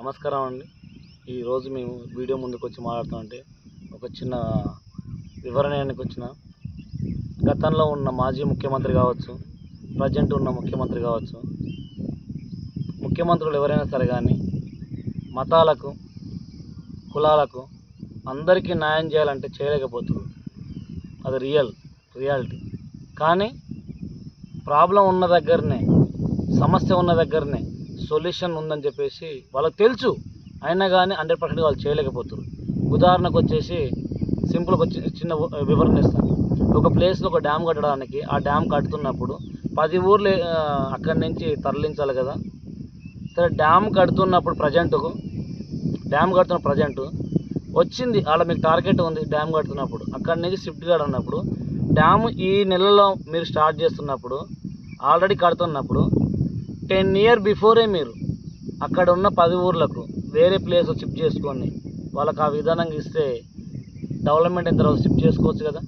నమస్కారం అండి. ఈరోజు మేము వీడియో ముందుకు వచ్చి మాట్లాడుతామంటే ఒక చిన్న వివరణకు వచ్చిన గతంలో ఉన్న మాజీ ముఖ్యమంత్రి కావచ్చు ప్రజెంట్ ఉన్న ముఖ్యమంత్రి కావచ్చు ముఖ్యమంత్రులు ఎవరైనా సరే కానీ మతాలకు కులాలకు అందరికీ న్యాయం చేయాలంటే చేయలేకపోతున్నారు. అది రియల్ రియాలిటీ. కానీ ప్రాబ్లం ఉన్న దగ్గరనే సమస్య ఉన్న దగ్గరనే సొల్యూషన్ ఉందని చెప్పేసి వాళ్ళకి తెలుసు. అయినా కానీ హండ్రెడ్ పర్సెంట్ వాళ్ళు చేయలేకపోతున్నారు ఉదాహరణకు వచ్చేసి సింపుల్గా వచ్చి చిన్న వివరణ ఇస్తాను ఒక ప్లేస్లో ఒక డ్యామ్ కట్టడానికి ఆ డ్యామ్ కడుతున్నప్పుడు పది ఊర్లు అక్కడి నుంచి తరలించాలి కదా. సరే డ్యామ్ కడుతున్నప్పుడు ప్రజెంట్కు డ్యామ్ కడుతున్న ప్రజెంట్ వచ్చింది. అలా మీకు టార్గెట్ ఉంది డ్యామ్ కడుతున్నప్పుడు. అక్కడి నుంచి షిఫ్ట్ కాడు డ్యామ్ ఈ నెలలో మీరు స్టార్ట్ చేస్తున్నప్పుడు ఆల్రెడీ కడుతున్నప్పుడు టెన్ ఇయర్ బిఫోరే మీరు. అక్కడ ఉన్న పది ఊర్లకు వేరే ప్లేస్ షిఫ్ట్ చేసుకొని వాళ్ళకి ఆ విధానంగా ఇస్తే డెవలప్మెంట్ అయిన తర్వాత షిఫ్ట్ చేసుకోవచ్చు కదా.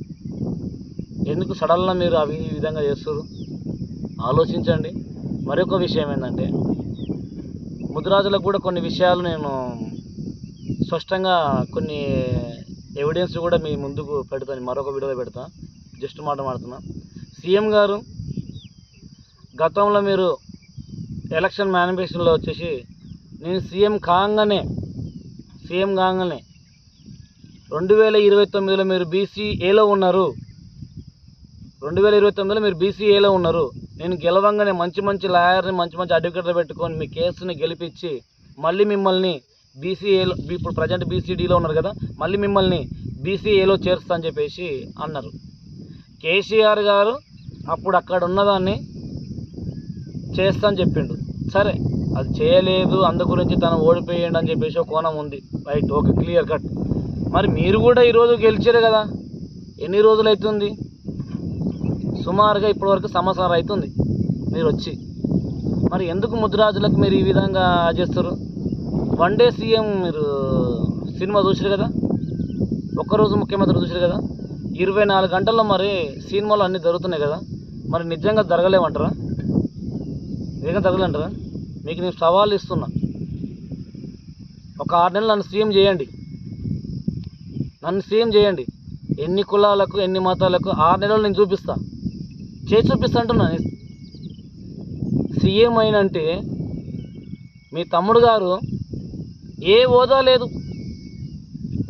ఎందుకు సడన్గా మీరు అవి ఈ విధంగా చేస్తారు ఆలోచించండి. మరొక విషయం ఏంటంటే ముదిరాజులకు కూడా కొన్ని విషయాలు నేను స్పష్టంగా కొన్ని ఎవిడెన్స్ కూడా మీ ముందుకు పెడతాను మరొక వీడియోలో పెడతా. జస్ట్ మాట మాడుతున్నా. సీఎం గారు గతంలో మీరు ఎలక్షన్ మేనిఫెస్టోలో వచ్చేసి నేను సీఎం కాగానే సీఎం కాగానే రెండు వేల ఇరవై తొమ్మిదిలో మీరు బీసీఏలో ఉన్నారు. రెండు వేల ఇరవై తొమ్మిదిలో మీరు బీసీఏలో ఉన్నారు. నేను గెలవంగానే మంచి మంచి లాయర్ని మంచి మంచి అడ్వకేట్లు పెట్టుకొని మీ కేసుని గెలిపించి మళ్ళీ మిమ్మల్ని బీసీఏలో ఇప్పుడు ప్రజెంట్ బీసీడీలో ఉన్నారు కదా మళ్ళీ మిమ్మల్ని బీసీఏలో చేరుస్తా అని చెప్పేసి అన్నారు. కేసీఆర్ గారు అప్పుడు అక్కడ ఉన్నదాన్ని చేస్తా అని చెప్పిండు. సరే అది చేయలేదు అందు గురించి తను ఓడిపోయాడు అని చెప్పేసి ఒక కోణం ఉంది. Right okay clear cut. మరి మీరు కూడా ఈరోజు గెలిచారు కదా? ఎన్ని రోజులు అవుతుంది సుమారుగా ఇప్పటివరకు సంవత్సరం అవుతుంది మీరు వచ్చి. మరి ఎందుకు ముద్రాజులకు మీరు ఈ విధంగా చేస్తారు? వన్ డే సీఎం మీరు సినిమా చూసారు కదా? ఒక్కరోజు ముఖ్యమంత్రి చూసారు కదా? ఇరవై నాలుగు గంటల్లో మరి సినిమాలు అన్నీ జరుగుతున్నాయి కదా? మరి నిజంగా జరగలేమంటారా? నిజంగా జరగలేంటారా మీకు నేను సవాల్ ఇస్తున్నా. ఒక ఆరు నెలలు నన్ను సీఎం చేయండి. నన్ను సీఎం చేయండి. ఎన్ని కులాలకు ఎన్ని మతాలకు ఆరు నెలలు నేను చూపిస్తా. చేసి చూపిస్తా అంటున్నా. సీఎం అయినంటే మీ తమ్ముడు గారు ఏ హోదా లేదు.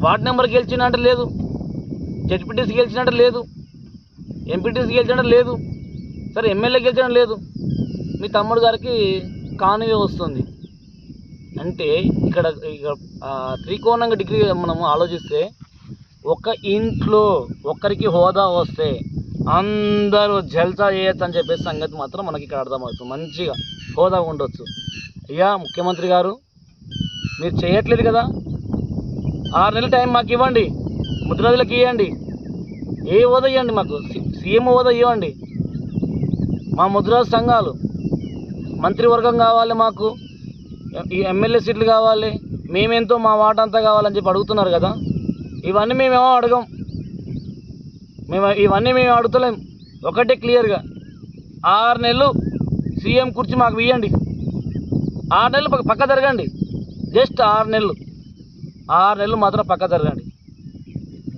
వార్డ్ నెంబర్ గెలిచినట్టు లేదు. జడ్పీటీసీ గెలిచినట్టు లేదు. ఎంపీటీసీ గెలిచినట్టు లేదు. సరే ఎమ్మెల్యే గెలిచినట్టు లేదు. మీ తమ్ముడు గారికి కానువే వస్తుంది. అంటే ఇక్కడ ఇక్కడ త్రికోణంగా డిగ్రీ మనము ఆలోచిస్తే ఒక ఇంట్లో ఒక్కరికి హోదా వస్తే అందరూ జల్సా చేయొచ్చు అని చెప్పేసి సంగతి మాత్రం మనకి ఇక్కడ అర్థమవుతుంది. మంచిగా హోదా ఉండొచ్చు. అయ్యా ముఖ్యమంత్రి గారు మీరు చేయట్లేదు కదా? ఆరు నెలల టైం మాకు ఇవ్వండి. ముద్రదులకు ఇవ్వండి ఏ హోదా ఇవ్వండి మాకు? సి- సీఎం హోదా ఇవ్వండి. మా ముద్రాజు సంఘాలు మంత్రివర్గం కావాలి మాకు. ఈ ఎమ్మెల్యే సీట్లు కావాలి. మేమెంతో మా వాట అంతా కావాలని చెప్పి అడుగుతున్నారు కదా. ఇవన్నీ మేమేమో అడగం. మేము ఇవన్నీ మేము అడుగుతలేం. ఒకటే క్లియర్గా. ఆరు నెలలు సీఎం కుర్చీ మాకు ఇవ్వండి ఆరు నెలలు పక్క- పక్క జరగండి. జస్ట్ ఆరు నెలలు. ఆరు నెలలు మాత్రం పక్క జరగండి.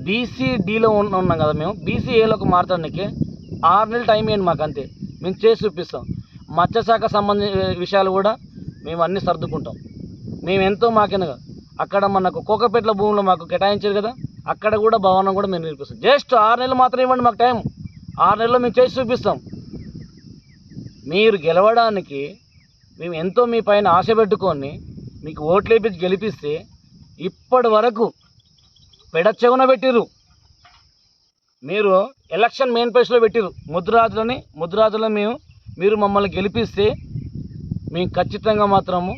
బీసీడీలో ఉన్నాం కదా మేము. బీసీఏలోకి మారటానికి ఆరు నెలలు టైం ఇవ్వండి మాకు అంతే. మేము చేసి చూపిస్తాం. మత్స్యశాఖ సంబంధించిన విషయాలు కూడా మేము అన్నీ సర్దుకుంటాం. మేము ఎంతో మాకెనగా అక్కడ మనకు కోకపేట్ల భూములు మాకు కేటాయించారు కదా అక్కడ కూడా భవనం కూడా మేము నిర్మిస్తాం. జస్ట్ ఆరు నెలలు మాత్రం ఇవ్వండి మాకు టైం ఆరు నెలల్లో మేము చేసి చూపిస్తాం. మీరు గెలవడానికి మేము ఎంతో మీ పైన ఆశ పెట్టుకొని మీకు ఓట్లు వేపించి గెలిపిస్తే ఇప్పటి వరకు పెడచెవున పెట్టిరు మీరు ఎలక్షన్ మెయిన్ ప్లేస్లో పెట్టిర్రు. ముద్రాజులని ముద్రాజులని మేము మీరు మమ్మల్ని గెలిపిస్తే మేము ఖచ్చితంగా మాత్రము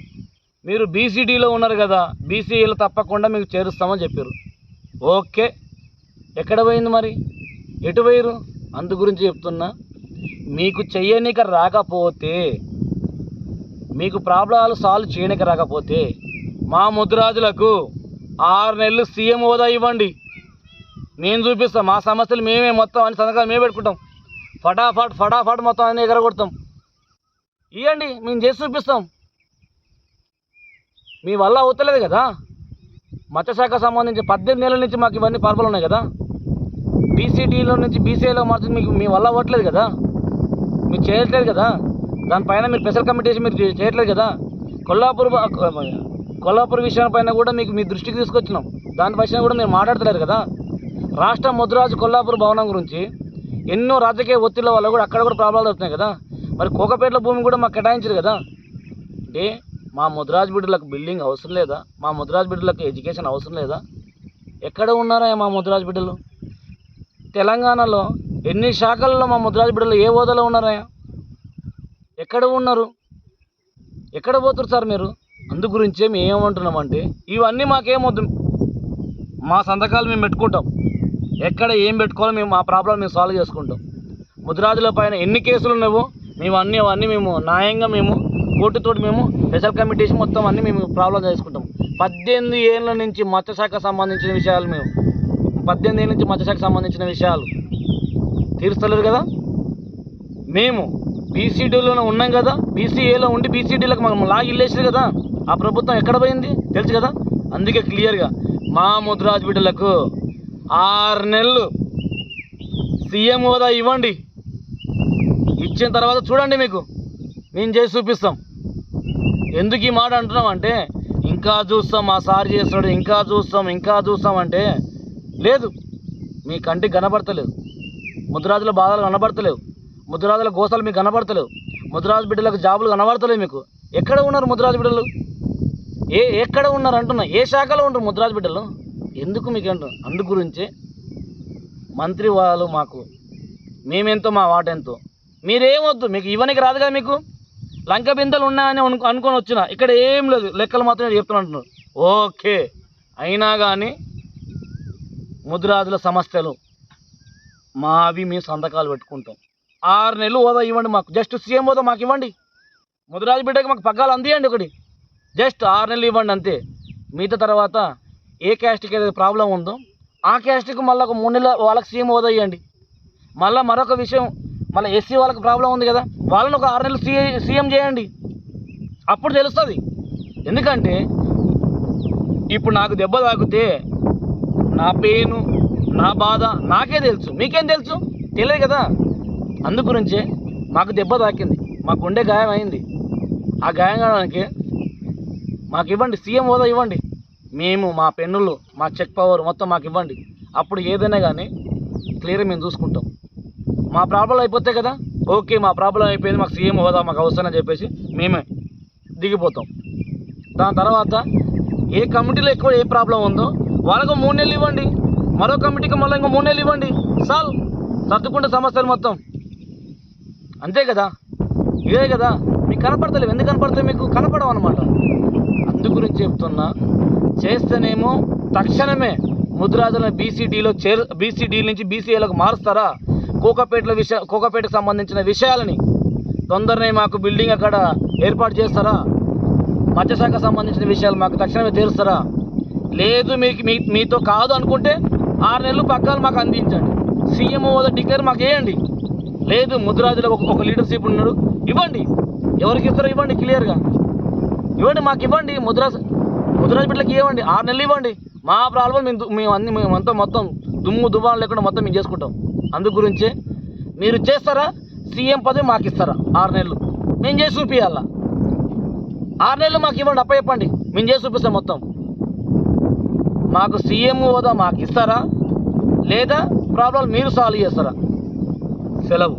మీరు బీసీడీలో ఉన్నారు కదా బీసీఈలో తప్పకుండా మీకు చేరుస్తామని చెప్పారు. ఓకే. ఎక్కడ పోయింది మరి? ఎటు పోయారు అందు గురించి చెప్తున్నా. మీకు చెయ్యనిక రాకపోతే మీకు ప్రాబ్లాలు సాల్వ్ చేయనిక రాకపోతే మా ముద్రాజులకు ఆరు నెలలు సీఎం హోదా ఇవ్వండి. నేను చూపిస్తాం మా సమస్యలు మేమే మొత్తం అని సంతకాలు మేమే పెట్టుకుంటాం. ఫటాఫట్ ఫటాఫట్ మొత్తం అన్ని ఎగరగొడతాం. ఇవ్వండి మేము చేసి చూపిస్తాం. మీ వల్ల అవుతలేదు కదా? మత్స్యశాఖ సంబంధించి పద్దెనిమిది నెలల నుంచి మాకు ఇవన్నీ పరపలు ఉన్నాయి కదా? బీసీడీలో నుంచి బీసీఐలో మార్చి మీకు మీ వల్ల అవ్వట్లేదు కదా? మీరు చేయట్లేదు కదా? దానిపైన మీరు స్పెషల్ కమిటీ మీరు చేయట్లేదు కదా? కొల్లాపూర్ కొల్లాపూర్ విషయాలపైన పైన కూడా మీకు మీ దృష్టికి తీసుకొచ్చినాం. దాని పైన కూడా మీరు మాట్లాడతలేరు కదా? రాష్ట్ర ముద్రాజు కొల్లాపూర్ భవనం గురించి ఎన్నో రాజకీయ ఒత్తిళ్ళ వల్ల కూడా అక్కడ కూడా ప్రాబ్లాలు అవుతున్నాయి కదా. మరి కోకపేటల భూమి కూడా మాకు కేటాయించారు కదా. అంటే మా ముద్రాజ్ బిడ్డలకు బిల్డింగ్ అవసరం లేదా? మా ముద్రాజ్ బిడ్డలకు ఎడ్యుకేషన్ అవసరం లేదా? ఎక్కడ ఉన్నారా మా ముద్రాజ్ బిడ్డలు? తెలంగాణలో ఎన్ని శాఖల్లో మా ముద్రాజ్ బిడ్డలు ఏ హోదాలో ఉన్నారా? ఎక్కడ ఉన్నారు? ఎక్కడ పోతున్నారు సార్ మీరు? అందు గురించే మేము ఏమంటున్నామంటే ఇవన్నీ మాకేమొద్దు. మా సంతకాలు మేము పెట్టుకుంటాం. ఎక్కడ ఏం పెట్టుకోవాలో మేము ఆ ప్రాబ్లం మేము సాల్వ్ చేసుకుంటాం. ముద్రాజుల పైన ఎన్ని కేసులు ఉన్నావో మేము అన్నీ అవన్నీ మేము న్యాయంగా మేము కోర్టుతోటి మేము స్పెషల్ కమిటీస్ మొత్తం అన్నీ మేము ప్రాబ్లం చేసుకుంటాం. పద్దెనిమిది ఏళ్ళ నుంచి మత్స్యశాఖ సంబంధించిన విషయాలు మేము. పద్దెనిమిది ఏళ్ళ నుంచి మత్స్యశాఖ సంబంధించిన విషయాలు. తీరుస్తలేరు కదా? మేము బీసీడీలోనే ఉన్నాం కదా? బీసీఏలో ఉండి బీసీడీలకు మనం లాగి ఇల్లేసారు కదా? ఆ ప్రభుత్వం ఎక్కడ పోయింది? తెలుసు కదా? అందుకే క్లియర్గా మా ముద్రాజ్ బిడ్డలకు ఆరు నెలలు. సీఎం హోదా ఇవ్వండి. ఇచ్చిన తర్వాత చూడండి మీకు. మేము చేసి చూపిస్తాం. ఎందుకు ఈ మాట అంటున్నామంటే ఇంకా చూస్తాం మా సార్ చేస్తాడు ఇంకా చూస్తాం ఇంకా చూస్తాం అంటే లేదు. మీ కంటికి కనబడతలేదు. ముద్రాజుల బాధలు కనబడతలేవు. ముద్రాజుల గోసాలు మీకు కనబడతలేవు. ముద్రాజు బిడ్డలకు జాబులు కనబడతలేవు మీకు. ఎక్కడ ఉన్నారు ముద్రాజు బిడ్డలు? ఏ ఎక్కడ ఉన్నారు అంటున్నా? ఏ శాఖలో ఉంటారు ముద్రాజు బిడ్డలు? ఎందుకు మీకు అంటున్నా అందు గురించే మంత్రి వాళ్ళు మాకు. మేమెంతో మా వాటెంతో. మీరేమొద్దు? మీకు ఇవ్వనికి రాదు కదా మీకు? లంక బిందెలు ఉన్నాయని అనుకొని వచ్చిన. ఇక్కడ ఏం లేదు. లెక్కలు మాత్రమే చెప్తున్నా ఓకే. అయినా కానీ ముద్రాజుల సమస్యలు మావి మేము సంతకాలు పెట్టుకుంటాం. ఆరు నెలలు హోదా ఇవ్వండి మాకు. జస్ట్ సీఎం హోదా మాకు ఇవ్వండి. ముద్రాజు బిడ్డకి మాకు పగ్గాలు అందియండి ఒకటి. జస్ట్ ఆరు నెలలు ఇవ్వండి అంతే. మిగతా తర్వాత ఏ క్యాస్ట్కి ఏదైతే ప్రాబ్లం ఉందో ఆ క్యాస్ట్కి మళ్ళీ ఒక మూడు నెలల వాళ్ళకి సీఎం హోదా ఇవ్వండి మళ్ళీ మరొక విషయం మళ్ళీ ఎస్సీ వాళ్ళకి ప్రాబ్లం ఉంది కదా వాళ్ళని ఒక ఆరు నెలలు సీ సీఎం చేయండి. అప్పుడు తెలుస్తుంది. ఎందుకంటే ఇప్పుడు నాకు దెబ్బ తాకితే నా పెయిన్ నా బాధ నాకే తెలుసు. మీకేం తెలుసు? తెలియదు కదా. అందు గురించే మాకు దెబ్బ తాకింది. మా గుండె గాయం అయింది. ఆ గాయం కావడానికి మాకు ఇవ్వండి సీఎం హోదా ఇవ్వండి. మేము మా పెన్నులు మా చెక్ పవర్ మొత్తం మాకు ఇవ్వండి. అప్పుడు ఏదైనా కానీ క్లియర్ మేము చూసుకుంటాం. మా ప్రాబ్లం అయిపోతే కదా? ఓకే మా ప్రాబ్లం అయిపోయింది మాకు సీఎం హోదా మాకు అవసరం అని చెప్పేసి మేమే దిగిపోతాం. దాని తర్వాత ఏ కమిటీలో ఎక్కువ ఏ ప్రాబ్లం ఉందో వాళ్ళకు మూడు నెలలు ఇవ్వండి. మరో కమిటీకి మళ్ళీ ఇంకో మూడు నెలలు ఇవ్వండి. సాల్ సర్దుకుంటే సమస్యలు మొత్తం. అంతే కదా? ఇదే కదా? మీకు కనపడతలేవు. ఎందుకు కనపడతాయి మీకు కనపడవు అనమాట అందు గురించి చెప్తున్నా. చేస్తేనేమో తక్షణమే ముద్రాజులను బీసీడీలో చేర్ బీసీడీ నుంచి బీసీఏలకు మారుస్తారా? కోకపేటల విషయ కోకపేటకు సంబంధించిన విషయాలని తొందరనే మాకు బిల్డింగ్ అక్కడ ఏర్పాటు చేస్తారా? మత్స్యశాఖ సంబంధించిన విషయాలు మాకు తక్షణమే తీరుస్తారా? లేదు మీకు మీ మీతో కాదు అనుకుంటే ఆరు నెలలు పక్కాలు మాకు అందించండి. సీఎం హోదా డిక్లేర్ మాకు వేయండి లేదు ముద్రాజులో ఒక ఒక లీడర్షిప్ ఉన్నాడు ఇవ్వండి. ఎవరికి ఇస్తారో ఇవ్వండి క్లియర్గా. ఇవ్వండి మాకు ఇవ్వండి ముద్రా ముద్రాజ్ ఇవ్వండి ఆరు నెలలు ఇవ్వండి. మా ప్రాబ్లం మేము మేము అన్ని మేమంతా మొత్తం దుమ్ము దుబాలు లేకుండా మొత్తం మేము చేసుకుంటాం. అందు గురించే మీరు చేస్తారా? సీఎం పదవి మాకు ఇస్తారా? ఆరు నెలలు. మేము చేసి చూపించాలా ఆరు నెలలు మాకు ఇవ్వండి అప్ప చెప్పండి. మేము చేసి చూపిస్తాం మొత్తం. మాకు సీఎం హోదా మాకు ఇస్తారా? లేదా ప్రాబ్లం మీరు సాల్వ్ చేస్తారా? సెలవు.